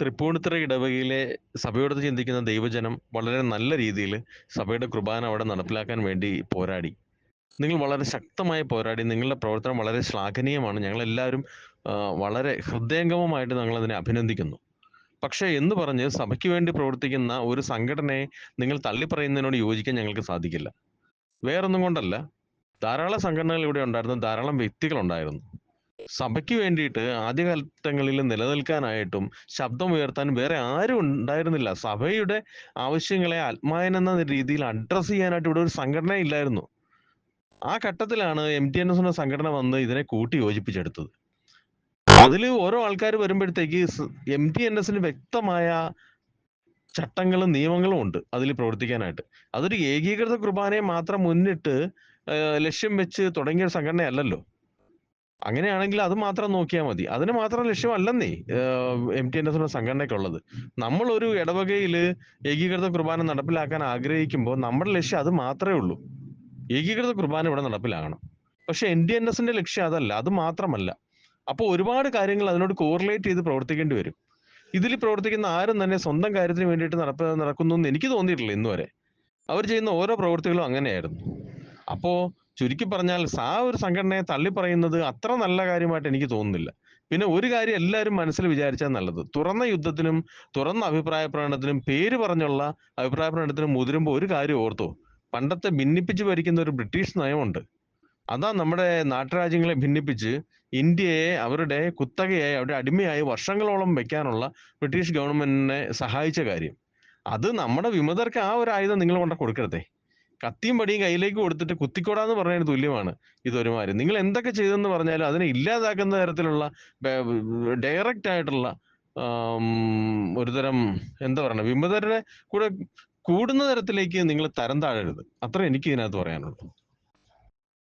തൃപ്പൂണിത്തുറ ഇടവകയിലെ സഭയോട് ചിന്തിക്കുന്ന ദൈവജനം വളരെ നല്ല രീതിയിൽ സഭയുടെ കുർബാന അവിടെ നടപ്പിലാക്കാൻ വേണ്ടി പോരാടി. നിങ്ങൾ വളരെ ശക്തമായി പോരാടി. നിങ്ങളുടെ പ്രവർത്തനം വളരെ ശ്ലാഘനീയമാണ്. ഞങ്ങളെല്ലാവരും വളരെ ഹൃദയംഗമമായിട്ട് ഞങ്ങൾ അതിനെ അഭിനന്ദിക്കുന്നു. പക്ഷേ എന്ന് പറഞ്ഞ് സഭയ്ക്ക് വേണ്ടി പ്രവർത്തിക്കുന്ന ഒരു സംഘടനയെ നിങ്ങൾ തള്ളിപ്പറയുന്നതിനോട് യോജിക്കാൻ ഞങ്ങൾക്ക് സാധിക്കില്ല. വേറൊന്നും കൊണ്ടല്ല. ധാരാളം സംഘടനകൾ ഇവിടെ ഉണ്ടായിരുന്നു. ധാരാളം വ്യക്തികളുണ്ടായിരുന്നു സഭയ്ക്ക് വേണ്ടിയിട്ട് ആദ്യകാലങ്ങളിൽ നിലനിൽക്കാനായിട്ടും ശബ്ദം ഉയർത്താൻ വേറെ ആരും ഉണ്ടായിരുന്നില്ല. സഭയുടെ ആവശ്യങ്ങളെ ആത്മായനെന്ന രീതിയിൽ അഡ്രസ്സ് ചെയ്യാനായിട്ട് ഇവിടെ ഒരു സംഘടന ഇല്ലായിരുന്നു. ആ ഘട്ടത്തിലാണ് എം ടി എൻ എസ് എന്ന സംഘടന വന്ന് ഇതിനെ കൂട്ടി യോജിപ്പിച്ചെടുത്തത്. അതിൽ ഓരോ ആൾക്കാർ വരുമ്പോഴത്തേക്ക് എം ടി എൻ എസിന് വ്യക്തമായ ചട്ടങ്ങളും നിയമങ്ങളും ഉണ്ട് അതിൽ പ്രവർത്തിക്കാനായിട്ട്. അതൊരു ഏകീകൃത കുർബാനയെ മാത്രം മുന്നിട്ട് ലക്ഷ്യം വെച്ച് തുടങ്ങിയ സംഘടനയല്ലല്ലോ. അങ്ങനെയാണെങ്കിൽ അത് മാത്രം നോക്കിയാൽ മതി. അതിന് മാത്രം ലക്ഷ്യമല്ലെന്നേ എം ടി എൻ എസ് സംഘടനയ്ക്കുള്ളത്. നമ്മൾ ഒരു ഇടവകയിൽ ഏകീകൃത കുർബാന നടപ്പിലാക്കാൻ ആഗ്രഹിക്കുമ്പോൾ നമ്മുടെ ലക്ഷ്യം അത് മാത്രമേ ഉള്ളൂ. ഏകീകൃത കുർബാന ഇവിടെ നടപ്പിലാകണം. പക്ഷെ എൻ ഡി എൻ എസിന്റെ ലക്ഷ്യം അതല്ല അത് മാത്രമല്ല. അപ്പോൾ ഒരുപാട് കാര്യങ്ങൾ അതിനോട് കോറിലേറ്റ് ചെയ്ത് പ്രവർത്തിക്കേണ്ടി വരും. ഇതിൽ പ്രവർത്തിക്കുന്ന ആരും തന്നെ സ്വന്തം കാര്യത്തിന് വേണ്ടിയിട്ട് നടപ്പ് നടക്കുന്നു എന്ന് എനിക്ക് തോന്നിയിട്ടില്ല ഇന്നുവരെ. അവർ ചെയ്യുന്ന ഓരോ പ്രവൃത്തികളും അങ്ങനെയായിരുന്നു. അപ്പോ ചുരുക്കി പറഞ്ഞാൽ ആ ഒരു സംഘടനയെ തള്ളിപ്പറയുന്നത് അത്ര നല്ല കാര്യമായിട്ട് എനിക്ക് തോന്നുന്നില്ല. പിന്നെ ഒരു കാര്യം എല്ലാവരും മനസ്സിൽ വിചാരിച്ചാൽ നല്ലത്. തുറന്ന യുദ്ധത്തിനും തുറന്ന അഭിപ്രായ പ്രകടനത്തിനും പേര് പറഞ്ഞുള്ള അഭിപ്രായ പ്രകടനത്തിനും മുതിരുമ്പോൾ ഒരു കാര്യം ഓർത്തോ. പണ്ടത്തെ ഭിന്നിപ്പിച്ച് ഭരിക്കുന്ന ഒരു ബ്രിട്ടീഷ് നയമുണ്ട്. അതാ നമ്മുടെ നാട്ടുരാജ്യങ്ങളെ ഭിന്നിപ്പിച്ച് ഇന്ത്യയെ അവരുടെ കുത്തകയായി അവരുടെ അടിമയായി വർഷങ്ങളോളം വെക്കാനുള്ള ബ്രിട്ടീഷ് ഗവൺമെന്റിനെ സഹായിച്ച കാര്യം. അത് നമ്മുടെ വിമതർക്ക് ആ ഒരു ആയുധം നിങ്ങൾ കൊണ്ട് കൊടുക്കരുതേ. കത്തിയും പടിയും കയ്യിലേക്ക് കൊടുത്തിട്ട് കുത്തിക്കോടാന്ന് പറഞ്ഞതിന് തുല്യമാണ് ഇതൊരുമാതിരി നിങ്ങൾ എന്തൊക്കെ ചെയ്തെന്ന് പറഞ്ഞാലും അതിനെ ഇല്ലാതാക്കുന്ന തരത്തിലുള്ള ഡയറക്റ്റ് ആയിട്ടുള്ള ഒരുതരം എന്താ പറയണ വിമതരുടെ കൂടെ കൂടുന്ന തരത്തിലേക്ക് നിങ്ങൾ തരം താഴരുത്. അത്ര എനിക്ക് ഇതിനകത്ത് പറയാനുള്ളൂ.